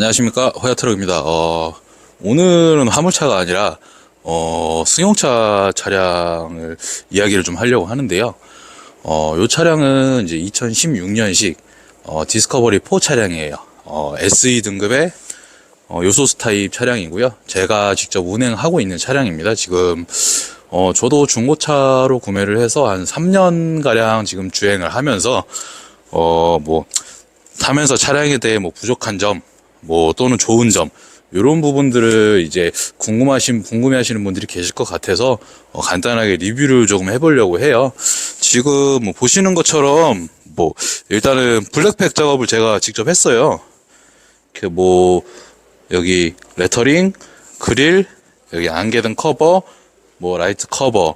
안녕하십니까 호야트럭입니다. 어, 오늘은 화물차가 아니라 어, 승용차 차량을 이야기를 좀 하려고 하는데요. 어, 요 차량은 이제 2016년식 어, 디스커버리 4 차량이에요. 어, SE 등급의 어, 요소스 타입 차량이고요. 제가 직접 운행하고 있는 차량입니다. 지금 어, 저도 중고차로 구매를 해서 한 3년 가량 지금 주행을 하면서 어, 뭐 타면서 차량에 대해 뭐 부족한 점, 뭐 또는 좋은 점 이런 부분들을 이제 궁금하신 궁금해하시는 분들이 계실 것 같아서 어, 간단하게 리뷰를 조금 해보려고 해요. 지금 뭐 보시는 것처럼 뭐 일단은 블랙팩 작업을 제가 직접 했어요. 그뭐 여기 레터링, 그릴, 여기 안개 등 커버, 뭐 라이트 커버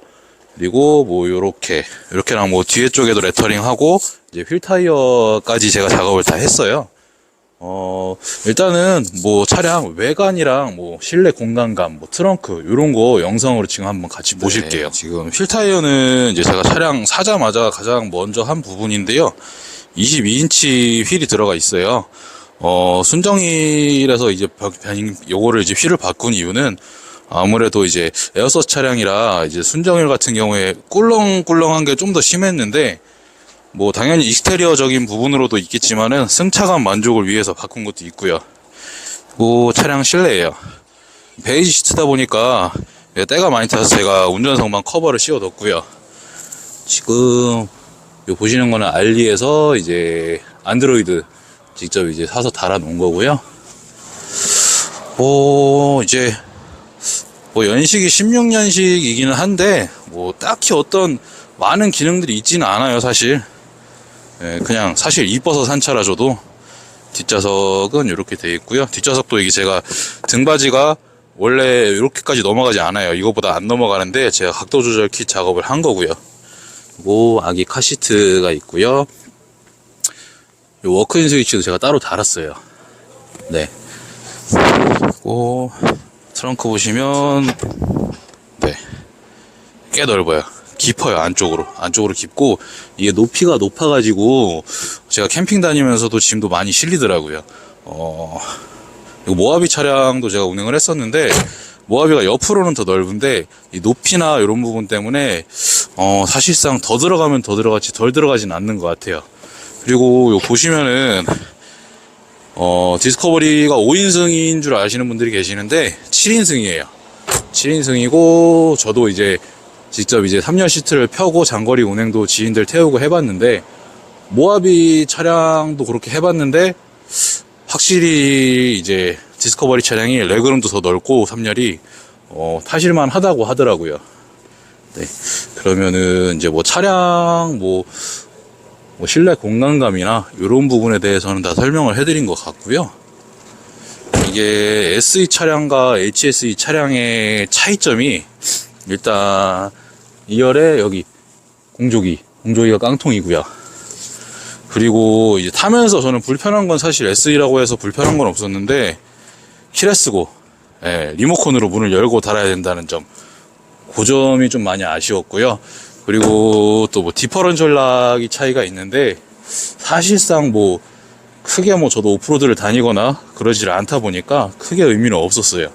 그리고 뭐 요렇게 요렇게랑 뭐 뒤에 쪽에도 레터링 하고 이제 휠 타이어까지 제가 작업을 다 했어요. 어 일단은 뭐 차량 외관이랑 뭐 실내 공간감, 뭐 트렁크 요런 거 영상으로 지금 한번 같이 보실게요. 지금 휠 타이어는 이제 제가 차량 사자마자 가장 먼저 한 부분인데요. 22인치 휠이 들어가 있어요. 어 순정이라서 이제 요거를 이제 휠을 바꾼 이유는 아무래도 이제 에어서스 차량이라 이제 순정일 같은 경우에 꿀렁꿀렁한 게 좀 더 심했는데 뭐 당연히 익스테리어적인 부분으로도 있겠지만은 승차감 만족을 위해서 바꾼 것도 있고요. 그 차량 실내예요. 베이지 시트다 보니까 때가 많이 타서 제가 운전석만 커버를 씌워 뒀고요. 지금 요 보시는 거는 알리에서 이제 안드로이드 직접 이제 사서 달아 놓은 거고요. 뭐 이제 뭐 연식이 16년식이기는 한데 뭐 딱히 어떤 많은 기능들이 있지는 않아요 사실 예, 그냥 사실 이뻐서 산 차라 저도 뒷좌석은 이렇게 돼 있고요. 뒷좌석도 이게 제가 등받이가 원래 이렇게까지 넘어가지 않아요. 이거보다 안 넘어가는데 제가 각도 조절 킷 작업을 한 거고요. 그리고 아기 카시트가 있고요. 이 워크인 스위치도 제가 따로 달았어요. 네. 그리고 트렁크 보시면 네. 꽤 넓어요. 깊어요 안쪽으로 안쪽으로 깊고 이게 높이가 높아가지고 제가 캠핑 다니면서도 짐도 많이 실리더라고요. 어 모하비 차량도 제가 운행을 했었는데 모하비가 옆으로는 더 넓은데 이 높이나 이런 부분 때문에 어 사실상 더 들어가면 더 들어가지 덜 들어가진 않는 것 같아요. 그리고 요 보시면은 어, 디스커버리가 5인승인 줄 아시는 분들이 계시는데 7인승이에요. 7인승이고 저도 이제 직접 이제 3년 시트를 펴고 장거리 운행도 지인들 태우고 해봤는데 모하비 차량도 그렇게 해봤는데 확실히 이제 디스커버리 차량이 레그룸도 더 넓고 3열이 어, 타실만 하다고 하더라고요. 네. 그러면은 이제 뭐 차량 뭐 뭐 실내 공간감이나 이런 부분에 대해서는 다 설명을 해드린 것 같고요. 이게 SE 차량과 HSE 차량의 차이점이 일단 2열에 여기 공조기, 공조기가 깡통이고요. 그리고 이제 타면서 저는 불편한 건 사실 SE라고 해서 불편한 건 없었는데 키레스고 예, 리모컨으로 문을 열고 닫아야 된다는 점. 그 점이 좀 많이 아쉬웠고요. 그리고 또 뭐 디퍼런셜 락이 차이가 있는데 사실상 뭐 크게 뭐 저도 오프로드를 다니거나 그러질 않다 보니까 크게 의미는 없었어요.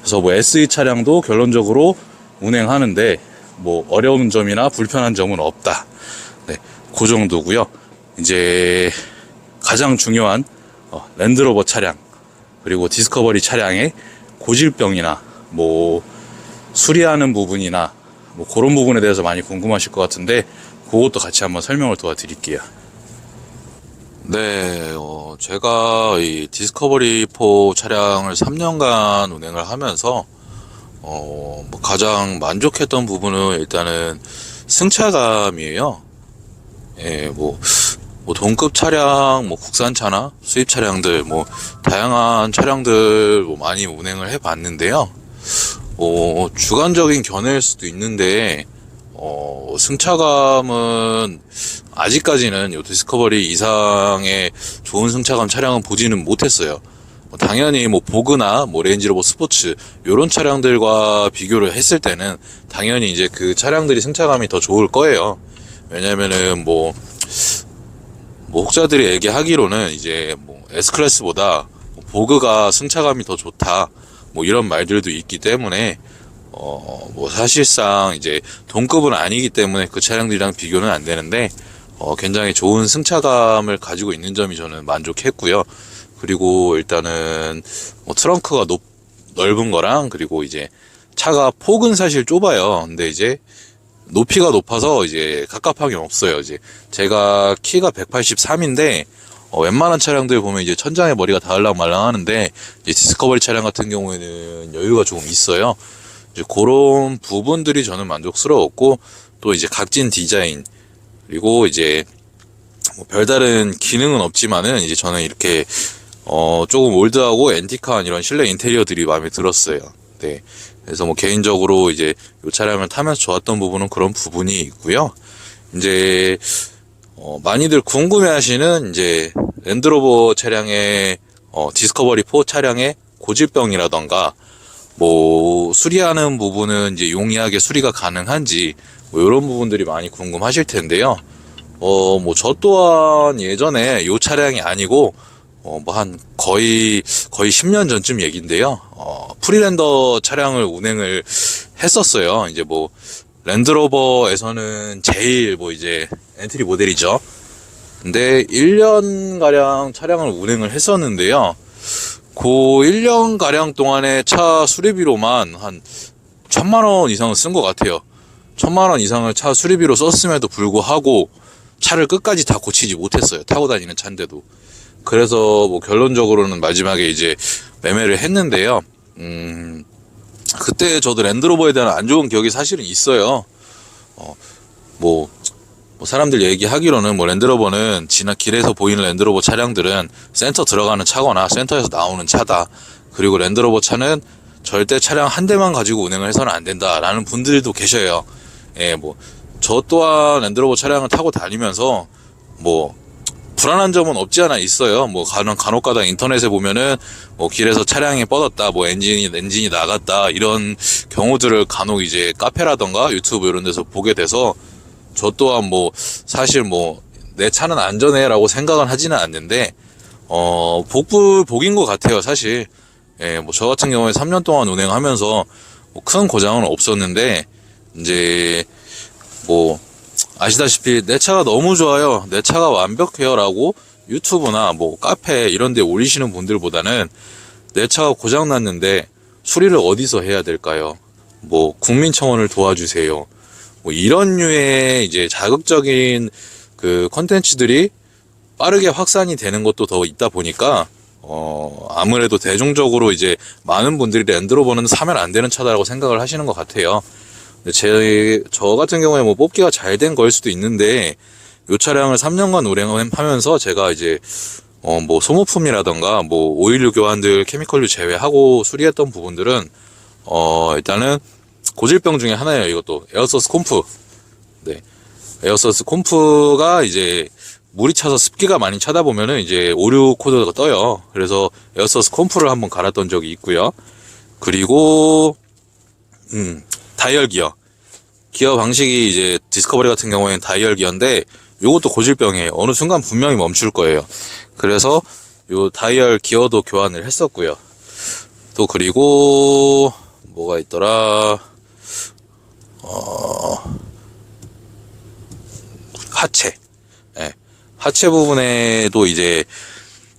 그래서 뭐 SE 차량도 결론적으로 운행하는데 뭐 어려운 점이나 불편한 점은 없다. 네, 그 정도고요. 이제 가장 중요한 어, 랜드로버 차량 그리고 디스커버리 차량의 고질병이나 뭐 수리하는 부분이나 뭐 그런 부분에 대해서 많이 궁금하실 것 같은데 그것도 같이 한번 설명을 도와드릴게요. 네, 어, 제가 이 디스커버리 4 차량을 3년간 운행을 하면서 어, 뭐 가장 만족했던 부분은 일단은 승차감이에요. 예, 뭐, 뭐 동급 차량, 뭐 국산차나 수입 차량들, 뭐 다양한 차량들 뭐 많이 운행을 해봤는데요. 어, 주관적인 견해일 수도 있는데, 어, 승차감은 아직까지는 요 디스커버리 이상의 좋은 승차감 차량은 보지는 못했어요. 뭐 당연히 뭐 보그나 뭐 레인지로버 스포츠 요런 차량들과 비교를 했을 때는 당연히 이제 그 차량들이 승차감이 더 좋을 거예요. 왜냐면은 뭐, 뭐 혹자들이 얘기하기로는 이제 뭐 S 클래스보다 보그가 승차감이 더 좋다. 뭐 이런 말들도 있기 때문에 어, 뭐 사실상 이제 동급은 아니기 때문에 그 차량들이랑 비교는 안 되는데 어, 굉장히 좋은 승차감을 가지고 있는 점이 저는 만족했고요. 그리고 일단은 뭐 트렁크가 높, 넓은 거랑 그리고 이제 차가 폭은 사실 좁아요. 근데 이제 높이가 높아서 이제 갑갑하게 없어요. 이제 제가 키가 183인데 어, 웬만한 차량들 보면 이제 천장에 머리가 닿을랑 말랑 하는데 이제 디스커버리 차량 같은 경우에는 여유가 조금 있어요. 이제 그런 부분들이 저는 만족스러웠고 또 이제 각진 디자인 그리고 이제 뭐 별다른 기능은 없지만은 이제 저는 이렇게 어 조금 올드하고 앤티크한 이런 실내 인테리어들이 마음에 들었어요. 네. 그래서 뭐 개인적으로 이제 이 차량을 타면서 좋았던 부분은 그런 부분이 있고요. 이제 어 많이들 궁금해하시는 이제 랜드로버 차량의 어 디스커버리 4 차량의 고질병이라던가 뭐 수리하는 부분은 이제 용이하게 수리가 가능한지 뭐 이런 부분들이 많이 궁금하실 텐데요. 어 뭐 저 또한 예전에 요 차량이 아니고 어 뭐 한 거의 거의 10년 전쯤 얘긴데요. 어 프리랜더 차량을 운행을 했었어요. 이제 뭐 랜드로버에서는 제일 뭐 이제 엔트리 모델이죠. 근데 1년 가량 차량을 운행을 했었는데요. 그 1년 가량 동안의 차 수리비로만 한 천만 원 이상은 쓴것 같아요. 천만 원 이상을 차 수리비로 썼음에도 불구하고 차를 끝까지 다 고치지 못했어요. 타고 다니는 차인데도. 그래서 뭐 결론적으로는 마지막에 이제 매매를 했는데요. 음, 그때 저도 랜드로버에 대한 안 좋은 기억이 사실은 있어요. 어, 뭐, 뭐 사람들 얘기하기로는 뭐 랜드로버는 지나 길에서 보이는 랜드로버 차량들은 센터 들어가는 차거나 센터에서 나오는 차다. 그리고 랜드로버 차는 절대 차량 한 대만 가지고 운행을 해서는 안 된다라는 분들도 계셔요. 예, 뭐 저 또한 랜드로버 차량을 타고 다니면서 뭐 불안한 점은 없지 않아 있어요. 뭐 간혹 간혹가다 인터넷에 보면은 뭐 길에서 차량이 뻗었다, 뭐 엔진이 엔진이 나갔다 이런 경우들을 간혹 이제 카페라던가 유튜브 이런 데서 보게 돼서 저 또한 뭐 사실 뭐 내 차는 안전해라고 생각은 하지는 않는데 어 복불 복인 것 같아요 사실 예 뭐 저 같은 경우에 3년 동안 운행하면서 뭐 큰 고장은 없었는데 이제 뭐 아시다시피 내 차가 너무 좋아요. 내 차가 완벽해요 라고 유튜브나 뭐 카페 이런 데 올리시는 분들보다는 내 차가 고장 났는데 수리를 어디서 해야 될까요? 뭐 국민청원을 도와주세요. 뭐 이런 류의 이제 자극적인 그 컨텐츠들이 빠르게 확산이 되는 것도 더 있다 보니까 어 아무래도 대중적으로 이제 많은 분들이 랜드로버는 사면 안 되는 차다라고 생각을 하시는 것 같아요. 제, 저 같은 경우에 뭐 뽑기가 잘 된 걸 수도 있는데 요 차량을 3년간 운행하면서 제가 이제 어 뭐 소모품이라던가 뭐 오일류 교환들 케미컬류 제외하고 수리했던 부분들은 어 일단은 고질병 중에 하나예요. 이것도 에어소스 콤프. 네. 에어소스 콤프가 이제 물이 차서 습기가 많이 차다 보면은 이제 오류 코드가 떠요. 그래서 에어소스 콤프를 한번 갈았던 적이 있고요. 그리고 음, 다이얼 기어. 기어 방식이 이제 디스커버리 같은 경우에는 다이얼 기어인데 요것도 고질병이에요. 어느 순간 분명히 멈출 거예요. 그래서 요 다이얼 기어도 교환을 했었고요. 또 그리고 뭐가 있더라? 어, 하체. 예. 하체 부분에도 이제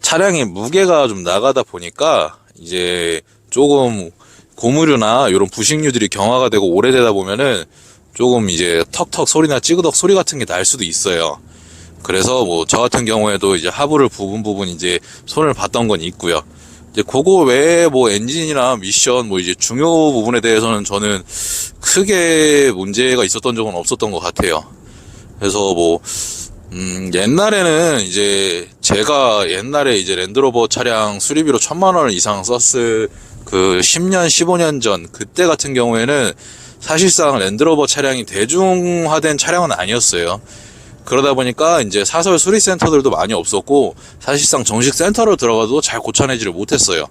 차량의 무게가 좀 나가다 보니까 이제 조금 고무류나 이런 부식류들이 경화가 되고 오래되다 보면은 조금 이제 턱턱 소리나 찌그덕 소리 같은 게 날 수도 있어요. 그래서 뭐 저 같은 경우에도 이제 하부를 부분 부분 이제 손을 봤던 건 있고요. 이제 그거 외에 뭐 엔진이나 미션 뭐 이제 중요 부분에 대해서는 저는 크게 문제가 있었던 적은 없었던 것 같아요. 그래서 뭐 음, 옛날에는 이제 제가 옛날에 이제 랜드로버 차량 수리비로 천만 원 이상 썼을 그 10년, 15년 전 그때 같은 경우에는 사실상 랜드로버 차량이 대중화된 차량은 아니었어요. 그러다 보니까 이제 사설 수리 센터들도 많이 없었고 사실상 정식 센터로 들어가도 잘 고쳐내지를 못했어요.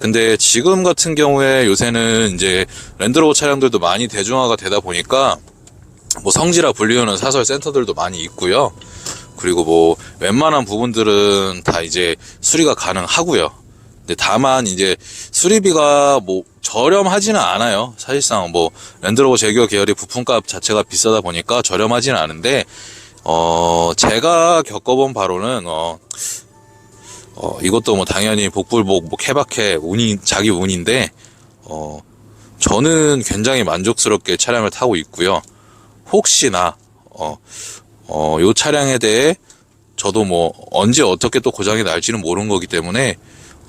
근데 지금 같은 경우에 요새는 이제 랜드로버 차량들도 많이 대중화가 되다 보니까 뭐 성지라 불리우는 사설 센터들도 많이 있고요. 그리고 뭐 웬만한 부분들은 다 이제 수리가 가능하고요. 근데 다만 이제 수리비가 뭐 저렴하지는 않아요. 사실상 뭐 랜드로버 제규어 계열의 부품값 자체가 비싸다 보니까 저렴하지는 않은데 어 제가 겪어본 바로는 어, 어 이것도 뭐 당연히 복불복 뭐 케바케 운이 자기 운인데 어 저는 굉장히 만족스럽게 차량을 타고 있고요. 혹시나 어, 어, 요 차량에 대해 저도 뭐 언제 어떻게 또 고장이 날지는 모르는 거기 때문에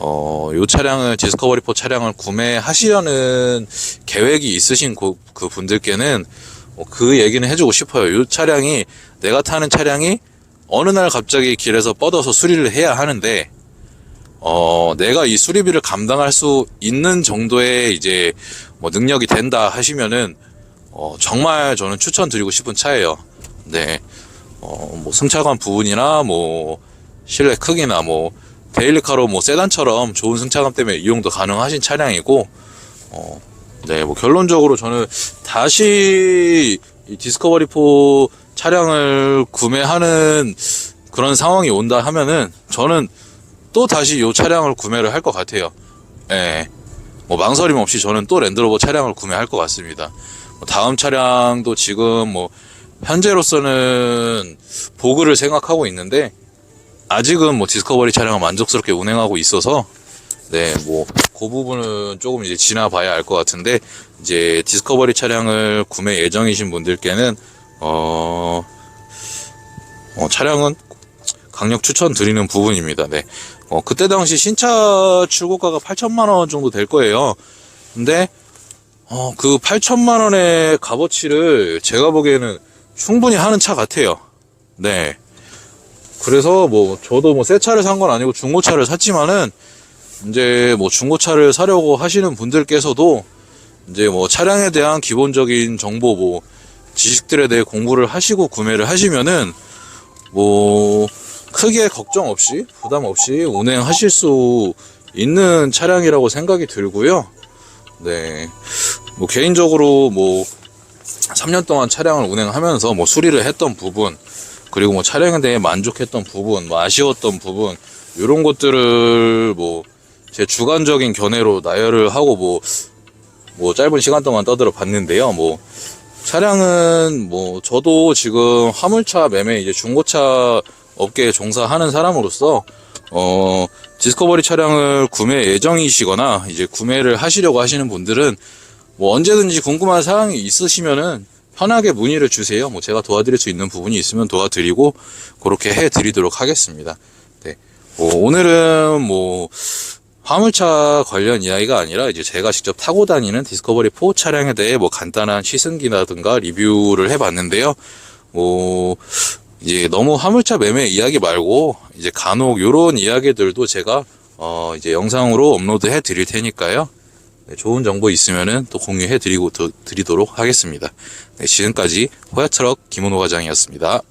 어, 요 차량을 디스커버리 4 차량을 구매하시려는 계획이 있으신 그, 그 분들께는 뭐그 얘기는 해주고 싶어요. 요 차량이 내가 타는 차량이 어느 날 갑자기 길에서 뻗어서 수리를 해야 하는데 어, 내가 이 수리비를 감당할 수 있는 정도의 이제 뭐 능력이 된다 하시면은 어, 정말 저는 추천드리고 싶은 차예요. 네. 어, 뭐 승차감 부분이나 뭐 실내 크기나 뭐 데일리카로 뭐 세단처럼 좋은 승차감 때문에 이용도 가능하신 차량이고 어, 네, 뭐 결론적으로 저는 다시 이 디스커버리 4 차량을 구매하는 그런 상황이 온다 하면은 저는 또 다시 이 차량을 구매를 할 것 같아요. 예. 뭐 망설임 없이 저는 또 랜드로버 차량을 구매할 것 같습니다. 뭐 다음 차량도 지금 뭐 현재로서는 보그를 생각하고 있는데 아직은 뭐 디스커버리 차량을 만족스럽게 운행하고 있어서 네, 뭐, 그 부분은 조금 이제 지나봐야 알 것 같은데, 이제 디스커버리 차량을 구매 예정이신 분들께는, 어, 어, 차량은 강력 추천 드리는 부분입니다. 네. 어, 그때 당시 신차 출고가가 8천만원 정도 될 거예요. 근데, 어, 그 8천만원의 값어치를 제가 보기에는 충분히 하는 차 같아요. 네. 그래서 뭐, 저도 뭐 새 차를 산 건 아니고 중고차를 샀지만은, 이제 뭐 중고차를 사려고 하시는 분들께서도 이제 뭐 차량에 대한 기본적인 정보 뭐 지식들에 대해 공부를 하시고 구매를 하시면은 뭐 크게 걱정 없이 부담 없이 운행하실 수 있는 차량이라고 생각이 들고요. 네. 뭐 개인적으로 뭐 3년 동안 차량을 운행하면서 뭐 수리를 했던 부분 그리고 뭐 차량에 대해 만족했던 부분, 뭐 아쉬웠던 부분 이런 것들을 뭐 제 주관적인 견해로 나열을 하고 뭐, 뭐 짧은 시간 동안 떠들어 봤는데요. 뭐, 차량은 뭐, 저도 지금 화물차 매매 이제 중고차 업계에 종사하는 사람으로서, 어, 디스커버리 차량을 구매 예정이시거나 이제 구매를 하시려고 하시는 분들은 뭐 언제든지 궁금한 사항이 있으시면은 편하게 문의를 주세요. 뭐 제가 도와드릴 수 있는 부분이 있으면 도와드리고 그렇게 해 드리도록 하겠습니다. 네. 뭐 오늘은 뭐 화물차 관련 이야기가 아니라 이제 제가 직접 타고 다니는 디스커버리 4 차량에 대해 뭐 간단한 시승기라든가 리뷰를 해봤는데요. 뭐 이제 너무 화물차 매매 이야기 말고 이제 간혹 요런 이야기들도 제가 어 이제 영상으로 업로드 해 드릴 테니까요. 네, 좋은 정보 있으면은 또 공유해 드리고 드리도록 하겠습니다. 네, 지금까지 호야트럭 김원호 과장이었습니다.